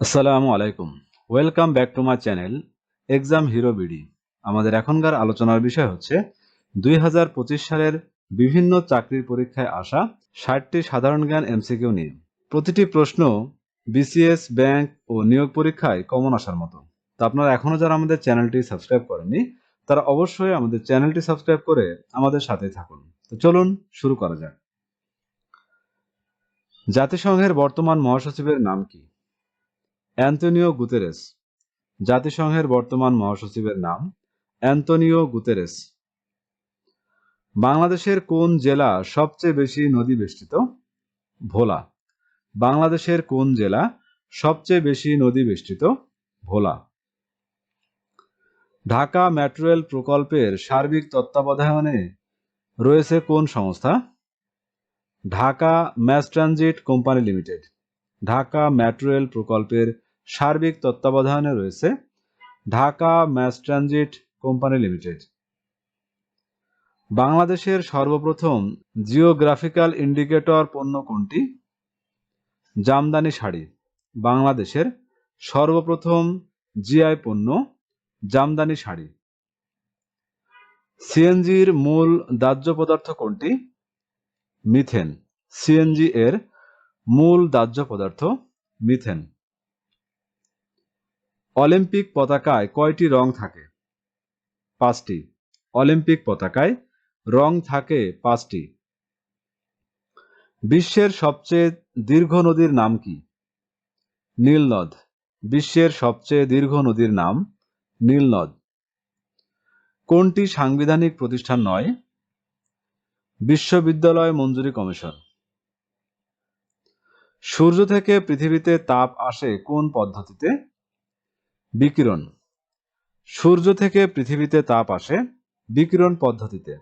আসসালামু আলাইকুম। Welcome back to my channel exam hero BD আমাদের এখনকার আলোচনার বিষয় হচ্ছে, দুই হাজার পঁচিশ সালের বিভিন্ন চাকরির পরীক্ষায় আসা ষাটটি সাধারণ জ্ঞান এমসিকিউ নিয়ে। প্রতিটি প্রশ্ন বিসিএস ব্যাংক ও নিয়োগ পরীক্ষায় কমন আসার মতো। তা আপনারা এখনও যারা আমাদের চ্যানেলটি সাবস্ক্রাইব করেননি, তারা অবশ্যই আমাদের চ্যানেলটি সাবস্ক্রাইব করে আমাদের সাথে থাকুন। তো চলুন শুরু করা যাক। জাতিসংঘের বর্তমান মহাসচিবের নাম কি? অ্যান্তনিও গুতেরেস, জাতিসংঘের বর্তমান মহাসচিবের নাম অ্যান্তনিও গুতেরেস। বাংলাদেশের কোন জেলা সবচেয়ে বেশি নদী বেষ্টিত? ভোলা। বাংলাদেশের কোন জেলা সবচেয়ে বেশি নদী বেষ্টিত? ভোলা। ঢাকা মেট্রো রেল প্রকল্পের সার্বিক তত্ত্বাবধানে রয়েছে কোন সংস্থা? Dhaka mass transit company limited. Dhaka metro rail প্রকল্পের সার্বিক তত্ত্বাবধানে রয়েছে Dhaka mass transit company limited. বাংলাদেশের সর্বপ্রথম জিওগ্রাফিক্যাল ইন্ডিকেটর পণ্য কোনটি? জামদানি শাড়ি, বাংলাদেশের সর্বপ্রথম জিআই পণ্য জামদানি শাড়ি। সিএনজির মূল দাহ্য পদার্থ কোনটি? মিথেন। সিএনজি এর মূল দাহ্য পদার্থ মিথেন। অলিম্পিক পতাকায় কয়টি রং থাকে? পাঁচটি। অলিম্পিক পতাকায় রং থাকে পাঁচটি। বিশ্বের সবচেয়ে দীর্ঘ নদীর নাম কি? নীলনদ বিশ্বের সবচেয়ে দীর্ঘ নদীর নাম নীলনদ কোনটি সাংবিধানিক প্রতিষ্ঠান নয়? বিশ্ববিদ্যালয় মঞ্জুরি কমিশন। সূর্য থেকে পৃথিবীতে তাপ আসে কোন পদ্ধতিতে? বিকিরণ। সূর্য থেকে পৃথিবীতে তাপ আসে বিকিরণ পদ্ধতিতে।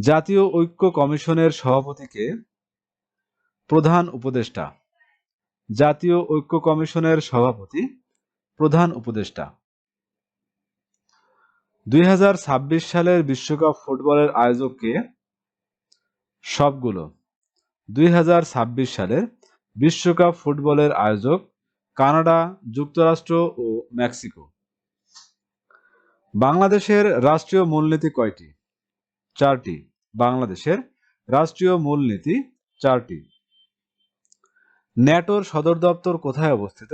জাতীয় ঐক্য কমিশনের সভাপতিকে প্রধান উপদেষ্টা। জাতীয় ঐক্য কমিশনের সভাপতি, প্রধান উপদেষ্টা। দুই হাজার ছাব্বিশ সালের বিশ্বকাপ ফুটবলের আয়োজক কে সবগুলো। দুই হাজার ছাব্বিশ সালের বিশ্বকাপ ফুটবলের আয়োজক কানাডা, যুক্তরাষ্ট্র ও মেক্সিকো। বাংলাদেশের রাষ্ট্রীয় মূলনীতি কয়টি? চারটি। বাংলাদেশের রাষ্ট্রীয় মূলনীতি চারটি। ন্যাটোর সদর দপ্তর কোথায় অবস্থিত?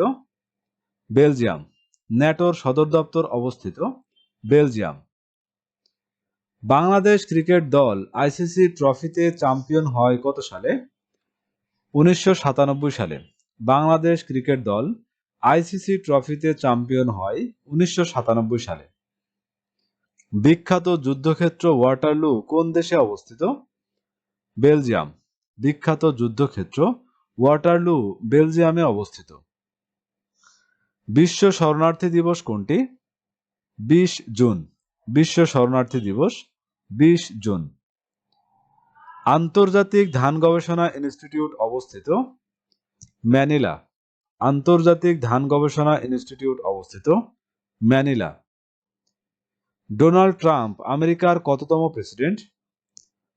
বেলজিয়াম। ন্যাটোর সদর দপ্তর অবস্থিত বেলজিয়াম। বাংলাদেশ ক্রিকেট দল আইসিসি ট্রফিতে চ্যাম্পিয়ন হয় কত সালে? উনিশশো সাতানব্বই সালে। বাংলাদেশ ক্রিকেট দল আইসিসি ট্রফিতে চ্যাম্পিয়ন হয় উনিশশো সাতানব্বই সালে। বিখ্যাত যুদ্ধক্ষেত্র ওয়াটারলু কোন দেশে অবস্থিত? বেলজিয়াম। বিখ্যাত যুদ্ধক্ষেত্র ওয়াটারলু বেলজিয়ামে অবস্থিত। বিশ্ব শরণার্থী দিবস কোনটি? বিশ জুন। বিশ্ব শরণার্থী দিবস বিশ জুন। আন্তর্জাতিক ধান গবেষণা ইনস্টিটিউট অবস্থিত ম্যানিলা, আন্তর্জাতিক ধান গবেষণা ইনস্টিটিউট অবস্থিত ম্যানিলা। ডোনাল্ড ট্রাম্প আমেরিকার কততম প্রেসিডেন্ট?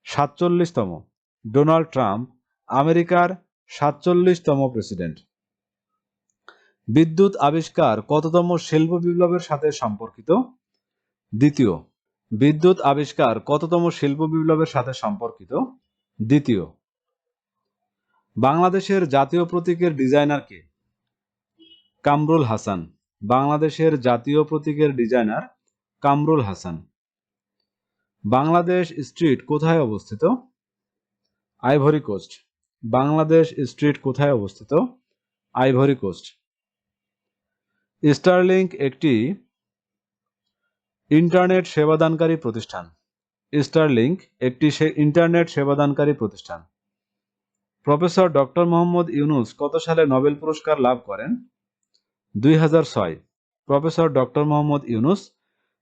সাতচল্লিশতম। ডোনাল্ড ট্রাম্প আমেরিকার সাতচল্লিশতম প্রেসিডেন্ট। বিদ্যুৎ আবিষ্কার কততম শিল্প বিপ্লবের সাথে সম্পর্কিত? দ্বিতীয়, বিদ্যুৎ আবিষ্কার কততম শিল্প বিপ্লবের সাথে সম্পর্কিত? দ্বিতীয় বাংলাদেশের জাতীয় প্রতীকের ডিজাইনার কে? কামরুল হাসান। বাংলাদেশের জাতীয় প্রতীকের ডিজাইনার কামরুল হাসান। বাংলাদেশ স্ট্রিট কোথায় অবস্থিত? Ivory Coast. বাংলাদেশ স্ট্রিট কোথায় অবস্থিত? Ivory Coast. স্টারলিংক একটি ইন্টারনেট সেবাদানকারী প্রতিষ্ঠান। স্টারলিংক একটি ইন্টারনেট সেবাদানকারী প্রতিষ্ঠান। প্রফেসর ডক্টর মোহাম্মদ ইউনুস কত সালে নোবেল পুরস্কার লাভ করেন? দুই হাজার ছয়। প্রফেসর ডক্টর মোহাম্মদ ইউনুস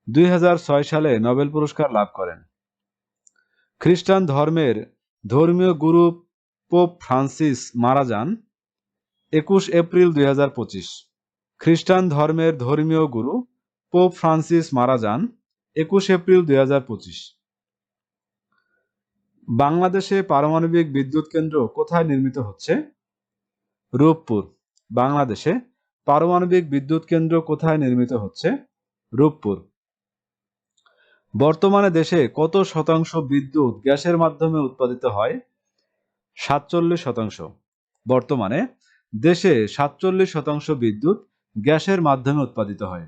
দুই হাজার ছয় সালে নোবেল পুরস্কার লাভ করেন। খ্রিস্টান ধর্মের ধর্মীয় গুরু পোপ ফ্রান্সিস মারা যান একুশ এপ্রিল দুই হাজার পঁচিশ। খ্রিস্টান ধর্মের ধর্মীয় গুরু পোপ ফ্রান্সিস মারা যান একুশ এপ্রিল দুই হাজার পঁচিশ। বাংলাদেশে পারমাণবিক বিদ্যুৎ কেন্দ্র কোথায় নির্মিত হচ্ছে? রূপপুর, বাংলাদেশে পারমাণবিক বিদ্যুৎ কেন্দ্র কোথায় নির্মিত হচ্ছে? রূপপুর। বর্তমানে দেশে কত শতাংশ বিদ্যুৎ গ্যাসের মাধ্যমে উৎপাদিত হয়? সাতচল্লিশ শতাংশ। বর্তমানে দেশে সাতচল্লিশ শতাংশ বিদ্যুৎ গ্যাসের মাধ্যমে উৎপাদিত হয়।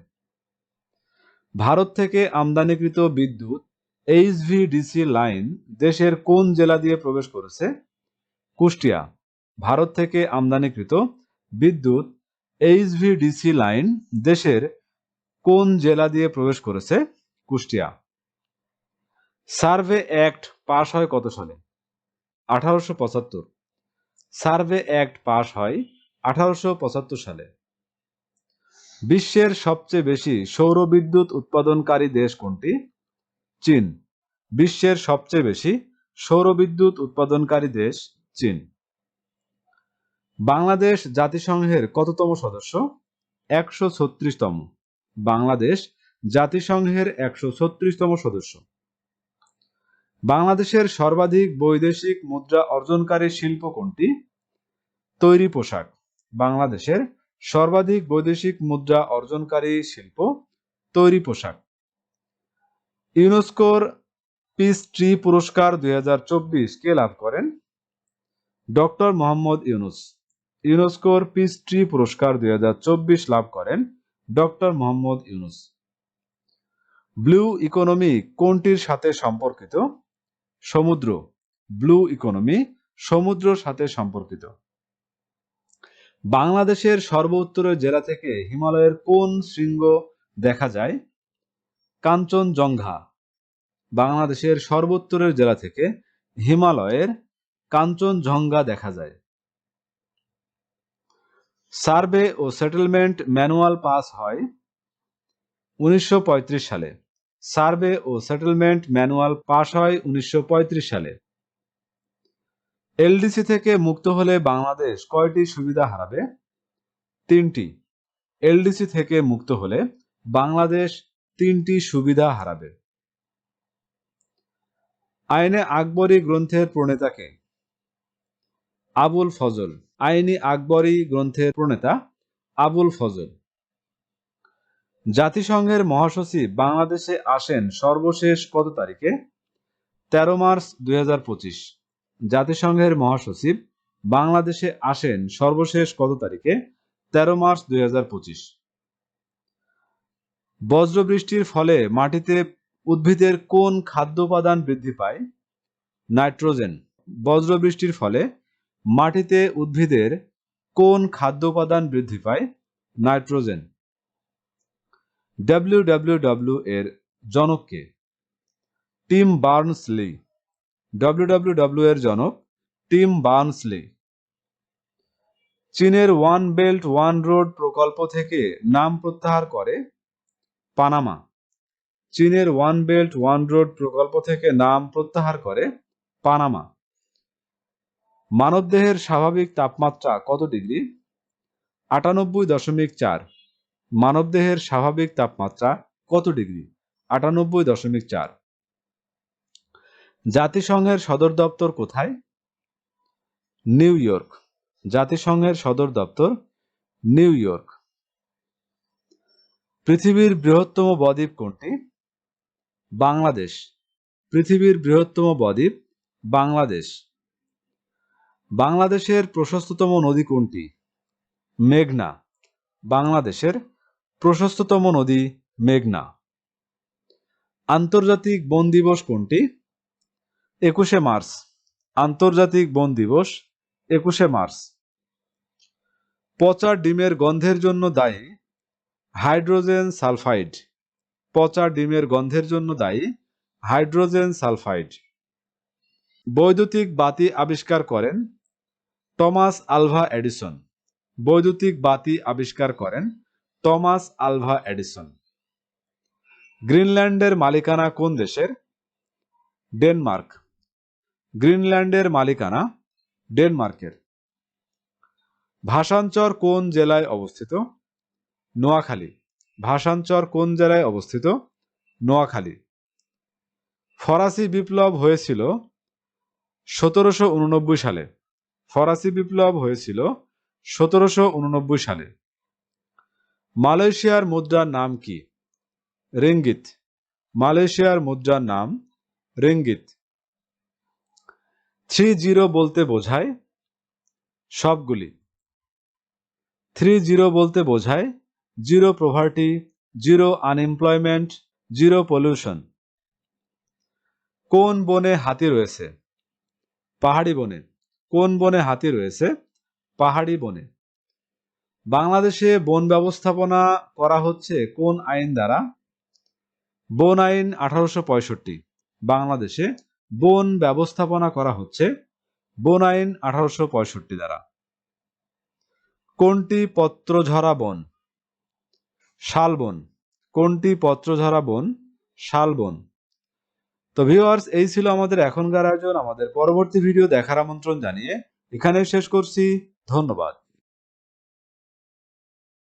ভারত থেকে আমদানিকৃত বিদ্যুৎ এইচভিডিসি লাইন দেশের কোন জেলা দিয়ে প্রবেশ করেছে? কুষ্টিয়া, ভারত থেকে আমদানিকৃত বিদ্যুৎ এইচভিডিসি লাইন দেশের কোন জেলা দিয়ে প্রবেশ করেছে? কুষ্টিয়া। সার্ভে অ্যাক্ট পাশ হয় কত সালে? আঠারোশো পঁচাত্তর। সার্ভে অ্যাক্ট পাশ হয় আঠারোশো পঁচাত্তর সালে। বিশ্বের সবচেয়ে বেশি সৌর বিদ্যুৎ উৎপাদনকারী দেশ কোনটি? চীন, বিশ্বের সবচেয়ে বেশি সৌরবিদ্যুৎ উৎপাদনকারী দেশ চীন। বাংলাদেশ জাতিসংঘের কততম সদস্য? একশো ছত্রিশতম। বাংলাদেশ জাতিসংঘের একশো ছত্রিশতম সদস্য। বাংলাদেশের সর্বাধিক বৈদেশিক মুদ্রা অর্জনকারী শিল্প কোনটি? তৈরি পোশাক। বাংলাদেশের সর্বাধিক বৈদেশিক মুদ্রা অর্জনকারী শিল্প তৈরি পোশাক। ইউনেস্কোর পিস ট্রি পুরস্কার দুই কে লাভ করেন? ডক্টর মোহাম্মদ ইউনুস। ইউনেস্কোর পিস ট্রি পুরস্কার দুই লাভ করেন doctor Mohammad Yunus. Blue economy কোনটির সাথে সম্পর্কিত? সমুদ্র। ব্লু ইকোনমি সমুদ্রর সাথে সম্পর্কিত। বাংলাদেশের সর্ব জেলা থেকে হিমালয়ের কোন শৃঙ্গ দেখা যায়? কাঞ্চনজঙ্ঘা, বাংলাদেশের সর্বোত্তরের জেলা থেকে হিমালয়ের কাঞ্চনজঙ্ঘা দেখা যায়। সার্ভে ও সেটেলমেন্ট ম্যানুয়াল পাস হয় উনিশশো পঁয়ত্রিশ সালে। সার্ভে ও সেটেলমেন্ট ম্যানুয়াল পাস হয় উনিশশো পঁয়ত্রিশ সালে। এলডিসি থেকে মুক্ত হলে বাংলাদেশ কয়টি সুবিধা হারাবে? তিনটি। এলডিসি থেকে মুক্ত হলে বাংলাদেশ তিনটি সুবিধা হারাবে। আইনে আকবরী গ্রন্থের প্রণেতাকে। আবুল ফজল। আইনি আকবরী গ্রন্থের প্রণেতা আবুল ফজল। জাতিসংঘের মহাসচিব বাংলাদেশে আসেন সর্বশেষ কত তারিখে? তেরো মার্চ দুই হাজার পঁচিশ। জাতিসংঘের মহাসচিব বাংলাদেশে আসেন সর্বশেষ কত তারিখে? তেরো মার্চ দুই হাজার পঁচিশ। বজ্রবৃষ্টির ফলে মাটিতে উদ্ভিদের কোন খাদ্য উপাদান বৃদ্ধি পায়? নাইট্রোজেন। বজ্রবৃষ্টির ফলে মাটিতে উদ্ভিদের কোন খাদ্য উপাদান বৃদ্ধি পায়? নাইট্রোজেন। ডাব্লিউডাব্লিউডাব্লিউ এর জনককে টিম বার্নস বার্নসলি। ডাব্লিউডাব্লিউডাব্লিউ এর জনক টিম বার্নসলি। চীনের ওয়ান বেল্ট, ওয়ান রোড প্রকল্প থেকে নাম প্রত্যাহার করে পানামা। চীনের ওয়ান বেল্ট, ওয়ান রোড প্রকল্প থেকে নাম প্রত্যাহার করে পানামা। মানবদেহের স্বাভাবিক তাপমাত্রা কত ডিগ্রি? আটানব্বই দশমিক চার। মানবদেহের স্বাভাবিক তাপমাত্রা কত ডিগ্রি? আটানব্বই দশমিক চার। জাতিসংঘের সদর দপ্তর কোথায়? New York. জাতিসংঘের সদর দপ্তর নিউ ইয়র্ক। পৃথিবীর বৃহত্তম বদ্বীপ কোনটি? বাংলাদেশ। পৃথিবীর বৃহত্তম বদ্বীপ বাংলাদেশ। বাংলাদেশের প্রশস্ততম নদী কোনটি? মেঘনা। বাংলাদেশের প্রশস্ততম নদী মেঘনা। আন্তর্জাতিক বন দিবস কোনটি? একুশে মার্চ। আন্তর্জাতিক বন দিবস একুশে মার্চ। পচা ডিমের গন্ধের জন্য দায়ী হাইড্রোজেন সালফাইড। পচা ডিমের গন্ধের জন্য দায়ী হাইড্রোজেন সালফাইড। বৈদ্যুতিক বাতি আবিষ্কার করেন টমাস আলভা এডিসন। বৈদ্যুতিক বাতি আবিষ্কার করেন টমাস আলভা এডিসন। গ্রিনল্যান্ডের মালিকানা কোন দেশের? ডেনমার্ক। গ্রিনল্যান্ডের মালিকানা ডেনমার্কের। ভাষাঞ্চর কোন জেলায় অবস্থিত? নোয়াখালী। ভাষাঞ্চর কোন জেলায় অবস্থিত? নোয়াখালী। ফরাসি বিপ্লব হয়েছিল সতেরোশো উননব্বই সালে। ফরাসি বিপ্লব হয়েছিল সতেরোশো উননব্বই সালে। মালয়েশিয়ার মুদ্রার নাম কি? রেঙ্গিত। মালয়েশিয়ার মুদ্রার নাম রেঙ্গিত। থ্রি জিরো বলতে বোঝায় সবগুলি। থ্রি জিরো বলতে বোঝায় zero poverty zero unemployment zero pollution কোন বনে হাতি রয়েছে? পাহাড়ি বনে। কোন বনে হাতি রয়েছে? পাহাড়ি বনে। বাংলাদেশে বন ব্যবস্থাপনা করা হচ্ছে কোন আইন দ্বারা? বন আইন আঠারোশো পঁয়ষট্টি। বাংলাদেশে বন ব্যবস্থাপনা করা হচ্ছে বন আইন আঠারোশো পঁয়ষট্টি দ্বারা। কোনটি পত্রঝরা বন? শালবন। কোনটি পত্রঝরা বন? শালবন। তো ভিউয়ার্স এই ছিল আমাদের এখনকার আয়োজন। আমাদের পরবর্তী ভিডিও দেখার আমন্ত্রণ জানিয়ে এখানে শেষ করছি। ধন্যবাদ।